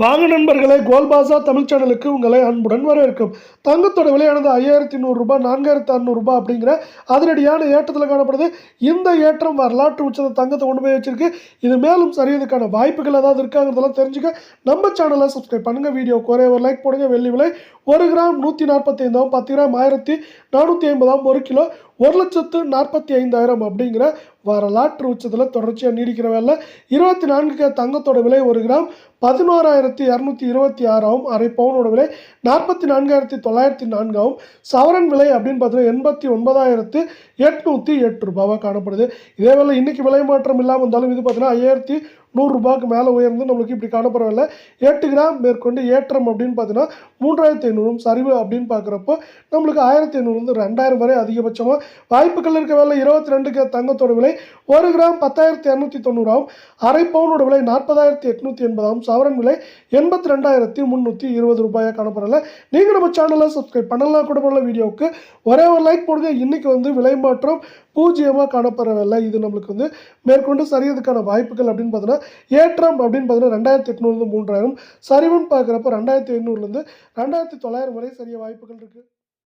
வாங்க நண்பர்களே கோல்பாசா தமிழ் சேனலுக்கு உங்களை அன்புடன் வரவேற்கும். தங்கத்தோட விலையானது ஐயாயிரத்தி நூறுரூபா நான்காயிரத்தி அறநூறுபா அப்படிங்கிற அதிரடியான ஏற்றத்தில் காணப்படுது. இந்த ஏற்றம் வரலாற்று உச்சத்தை தங்கத்தை கொண்டு போய் வச்சிருக்கு. இது மேலும் சரியதுக்கான வாய்ப்புகள் ஏதாவது இருக்காங்கிறதெல்லாம் தெரிஞ்சுக்க நம்ம சேனலை சப்ஸ்கிரைப் பண்ணுங்கள் வீடியோ குறைய ஒரு லைக் போடுங்க. வெள்ளி விலை ஒரு கிராம் நூற்றி நாற்பத்தி ஐந்தாம் பத்து கிராம் ஆயிரத்தி நானூற்றி ஐம்பதாம் ஒரு கிலோ ஒரு லட்சத்து நாற்பத்தி ஐந்தாயிரம் அப்படிங்கிற வரலாற்று உச்சத்தில் தொடர்ச்சியாக நீடிக்கிற வேலை இருபத்தி நான்கு தங்கத்தோட விலை ஒரு கிராம் பதினோராயிரத்தி இரநூத்தி இருபத்தி ஆறாவும் அரை பவுனோட விலை நாற்பத்தி நான்காயிரத்தி தொள்ளாயிரத்தி நான்காவும். சவரன் விலை அப்படின்னு பார்த்தீங்கன்னா எண்பத்தி ஒன்பதாயிரத்து எட்நூற்றி எட்டு ரூபாவாக காணப்படுது. இதே வேலை இன்றைக்கி விலை மாற்றம் இல்லாமல் இருந்தாலும் இது பார்த்தீங்கன்னா ஐயாயிரத்தி நூறுரூபாய்க்கு மேலே உயர்ந்து நம்மளுக்கு இப்படி காணப்படவில்லை. எட்டு கிராம் மேற்கொண்டு ஏற்றம் அப்படின்னு பார்த்தீங்கன்னா மூன்றாயிரத்தி ஐநூறும் சரிவு அப்படின்னு பார்க்குறப்போ நம்மளுக்கு ஆயிரத்தி ஐநூறுலேருந்து ரெண்டாயிரம் வரை அதிகபட்சமாக வாய்ப்புகள் இருக்க வேலை. இருபத்தி ரெண்டுக்கு தங்கத்தோட விலை ஒரு கிராம் பத்தாயிரத்தி இரநூத்தி தொண்ணூறாவும் அரை பவுனோட விலை நாற்பதாயிரத்தி எட்நூற்றி எண்பதாகவும் சவரன் விலை எண்பத்தி ரெண்டாயிரத்தி முந்நூற்றி இருபது ரூபாயாக காணப்படலை நீங்கள் நம்ம சேனலை சப்ஸ்கிரைப் பண்ணலாம். கூட போல வீடியோவுக்கு ஒரே ஒரு லைக் போடுங்க. இன்றைக்கி வந்து விலை மாற்றம் பூஜ்ஜியமாக காணப்படவில்லை. இது நம்மளுக்கு வந்து மேற்கொண்டு சரியதுக்கான வாய்ப்புகள் அப்படின்னு பார்த்தீங்கன்னா ஏற்றம் அப்படின்னு பார்த்தீங்கன்னா ரெண்டாயிரத்தி எட்நூறுலேருந்து மூன்றாயிரம். சரிவுன்னு பார்க்குறப்ப ரெண்டாயிரத்தி எண்ணூறுலேருந்து ரெண்டாயிரத்தி தொள்ளாயிரம் வரை சரிய வாய்ப்புகள் இருக்குது